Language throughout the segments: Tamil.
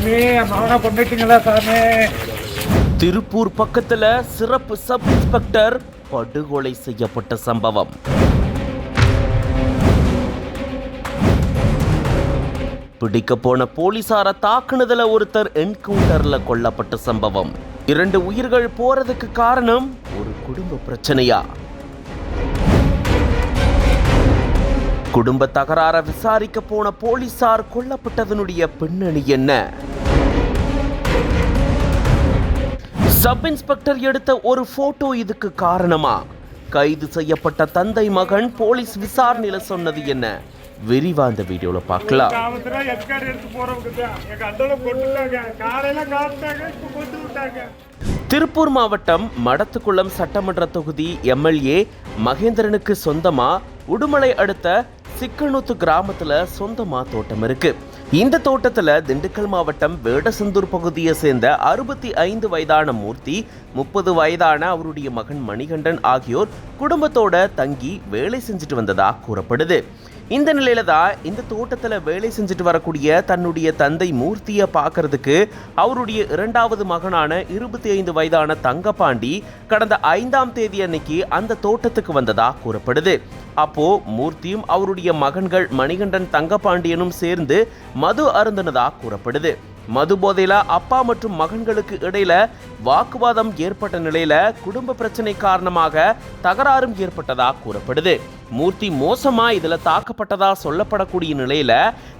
சாமி மகனை கொண்டுட்டீங்களா சாமி? திருப்பூர் பக்கத்துல சிறப்பு சப் இன்ஸ்பெக்டர் படுகொலை செய்யப்பட்ட சம்பவம். பிடிக்க போன போலீசார தாக்குனதுல ஒருத்தர் என்கவுண்டர்ல கொல்லப்பட்ட சம்பவம். இரண்டு உயிர்கள் போறதுக்கு காரணம் ஒரு குடும்ப பிரச்சனையா? குடும்ப தகராற விசாரிக்க போன போலீசார் கொல்லப்பட்டதனுடைய பின்னணி என்ன? சப் இன்ஸ்பெக்டர் எடுத்த ஒரு போட்டோ இதுக்கு காரணமா? கைது செய்யப்பட்ட தந்தை மகன் போலீஸ் விசாரணையில சொன்னது என்ன? விரிவா இந்த வீடியோல பார்க்கலாம். திருப்பூர் மாவட்டம் மடத்துக்குளம் சட்டமன்ற தொகுதி எம்எல்ஏ மகேந்திரனுக்கு சொந்தமா உடுமலை அடுத்த சிக்கனூத்து கிராமத்துல சொந்தமா தோட்டம் இருக்கு. இந்த தோட்டத்தில் திண்டுக்கல் மாவட்டம் வேடசந்தூர் பகுதியை சேர்ந்த அறுபத்தி ஐந்து வயதான மூர்த்தி முப்பது வயதான அவருடைய மகன் மணிகண்டன் ஆகியோர் குடும்பத்தோட தங்கி வேலை செஞ்சுட்டு வந்ததாக கூறப்படுது. இந்த நிலையில தான் இந்த தோட்டத்தில் வேலை செஞ்சுட்டு வரக்கூடிய தன்னுடைய தந்தை மூர்த்தியை பார்க்கறதுக்கு அவருடைய இரண்டாவது மகனான இருபத்தி ஐந்து வயதான தங்கபாண்டி கடந்த ஐந்தாம் தேதி அன்னைக்கு அந்த தோட்டத்துக்கு வந்ததா கூறப்படுது. அப்போ மூர்த்தியும் அவருடைய மகன்கள் மணிகண்டன் தங்கபாண்டியனும் சேர்ந்து மது அருந்தினதா கூறப்படுது. மது போதையில அப்பா மற்றும் மகன்களுக்கு இடையில வாக்குவாதம் ஏற்பட்ட நிலையில குடும்ப பிரச்சனை காரணமாக தகராறும் ஏற்பட்டதா கூறப்படுது. மூர்த்தி மோசமாக இதில் தாக்கப்பட்டதாக சொல்லப்படக்கூடிய நிலையில்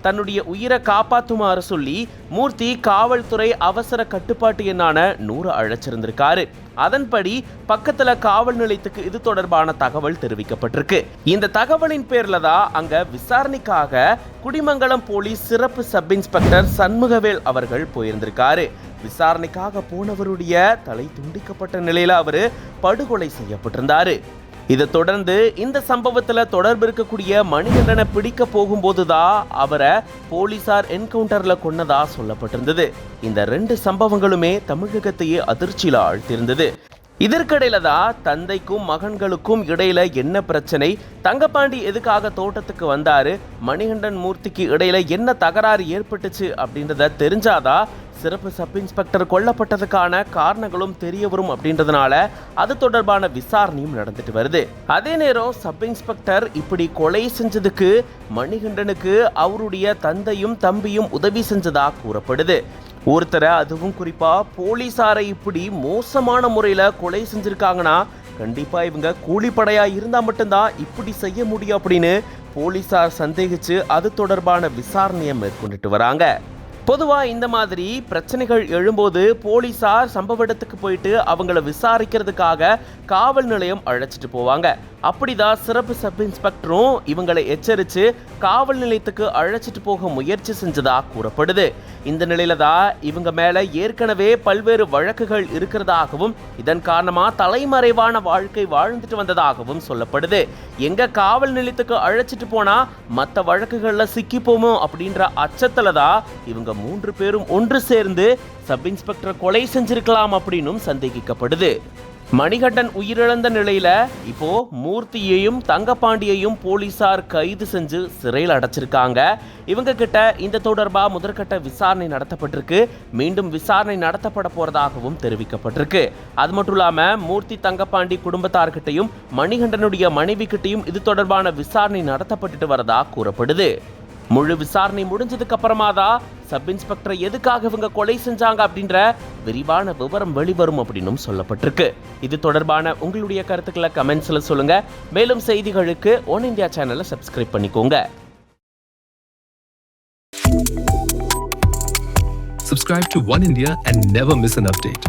தன்னுடைய உயிரை காப்பாற்றுமாறு சொல்லி மூர்த்தி காவல்துறை அவசர கட்டுப்பாட்டு எண்ணான நூறு அழைச்சிருந்திருக்காரு. அதன்படி பக்கத்துல காவல் நிலையத்துக்கு இது தொடர்பான தகவல் தெரிவிக்கப்பட்டிருக்கு. இந்த தகவலின் பேர்ல தான் அங்க விசாரணைக்காக குடிமங்கலம் போலீஸ் சிறப்பு சப் இன்ஸ்பெக்டர் சண்முகவேல் அவர்கள் போயிருந்திருக்காரு. விசாரணைக்காக போனவருடைய தலை துண்டிக்கப்பட்ட நிலையில அவரு படுகொலை செய்யப்பட்டிருந்தாரு. இதை தொடர்ந்து இந்த சம்பவத்தில் தொடர்பு இருக்கக்கூடிய மணிகண்டனை பிடிக்க போகும்போதுதான் அவரை போலீசார் என்கவுண்டரில் கொன்னதா சொல்லப்பட்டிருந்தது. இந்த ரெண்டு சம்பவங்களுமே தமிழகத்தையே அதிர்ச்சியில் ஆழ்த்திருந்தது இதற்கிடையில தான் தந்தைக்கும் மகன்களுக்கும் இடையில என்ன பிரச்சனை? தங்கப்பாண்டி எதுக்காக தோட்டத்துக்கு வந்தாரு? மணிகண்டன் மூர்த்திக்கு இடையில என்ன தகராறு ஏற்பட்டுச்சு அப்படின்றத தெரிஞ்சாதான் சிறப்பு சப் இன்ஸ்பெக்டர் கொல்லப்பட்டதுக்கான காரணங்களும் தெரிய வரும் அப்படின்றதுனால அது தொடர்பான விசாரணையும் நடந்துட்டு வருது. அதே நேரம் சப் இன்ஸ்பெக்டர் இப்படி கொலை செஞ்சதுக்கு மணிகண்டனுக்கு அவருடைய தந்தையும் தம்பியும் உதவி செஞ்சதா கூறப்படுது. ஒருத்தரை அதுவும் குறிப்பா போலீசாரை இப்படி மோசமான முறையில கொலை செஞ்சிருக்காங்கன்னா கண்டிப்பா இவங்க கூலிப்படையா இருந்தா மட்டும்தான் இப்படி செய்ய முடியும் அப்படின்னு போலீசார் சந்தேகிச்சு அது தொடர்பான விசாரணையை மேற்கொண்டுட்டு வராங்க. பொதுவாக இந்த மாதிரி பிரச்சனைகள் எழும்போது போலீசார் சம்பவ இடத்துக்கு போயிட்டு அவங்கள விசாரிக்கிறதுக்காக காவல் நிலையம் அழைச்சிட்டு போவாங்க. அப்படிதான் சிறப்பு சப் இன்ஸ்பெக்டரும் இவங்களை எச்சரித்து காவல் நிலையத்துக்கு அழைச்சிட்டு போக முயற்சி செஞ்சதாக கூறப்படுது. இந்த நிலையில தான் இவங்க மேல ஏற்கனவே பல்வேறு வழக்குகள் இருக்கிறதாகவும் இதன் காரணமாக தலைமறைவான வாழ்க்கை வாழ்ந்துட்டு வந்ததாகவும் சொல்லப்படுது. எங்க காவல் நிலையத்துக்கு அழைச்சிட்டு போனா மற்ற வழக்குகளில் சிக்கிப்போமோ அப்படின்ற அச்சத்தில் தான் இவங்க மூன்று பேரும் ஒன்று சேர்ந்து சப் இன்ஸ்பெக்டர் கொலை செஞ்சிருக்கலாம் அப்படின்னும் சந்தேகிக்கப்படுது. மணிகண்டன் உயிரிழந்த நிலையில இப்போ மூர்த்தியையும் தங்கப்பாண்டியையும் போலீசார் கைது செஞ்சு சிறையில் அடைச்சிருக்காங்க. இவங்க கிட்ட இந்த தொடர்பா முதற்கட்ட விசாரணை நடத்தப்பட்டிருக்கு. மீண்டும் விசாரணை நடத்தப்பட போறதாகவும் தெரிவிக்கப்பட்டிருக்கு. அது மட்டும் இல்லாம மூர்த்தி தங்கப்பாண்டி குடும்பத்தார்கிட்டையும் மணிகண்டனுடைய மனைவி கிட்டையும் இது தொடர்பான விசாரணை நடத்தப்பட்டுட்டு வரதா கூறப்படுது. முழு விசாரணை முடிஞ்சதுக்கு அப்புறமா தான் சப் இன்ஸ்பெக்டர் எதுக்காக இவங்க கொலை செஞ்சாங்க அப்படின்ற விரிவான விவரம் வெளிவரும் அப்படின்னும் சொல்லப்பட்டிருக்கு. இது தொடர்பான உங்களுடைய கருத்துக்களை கமெண்ட்ஸில் சொல்லுங்க. மேலும் செய்திகளுக்கு ஒன் இந்தியா சேனலை சப்ஸ்கிரைப் பண்ணிக்கோங்க. Subscribe to One India and never miss an update.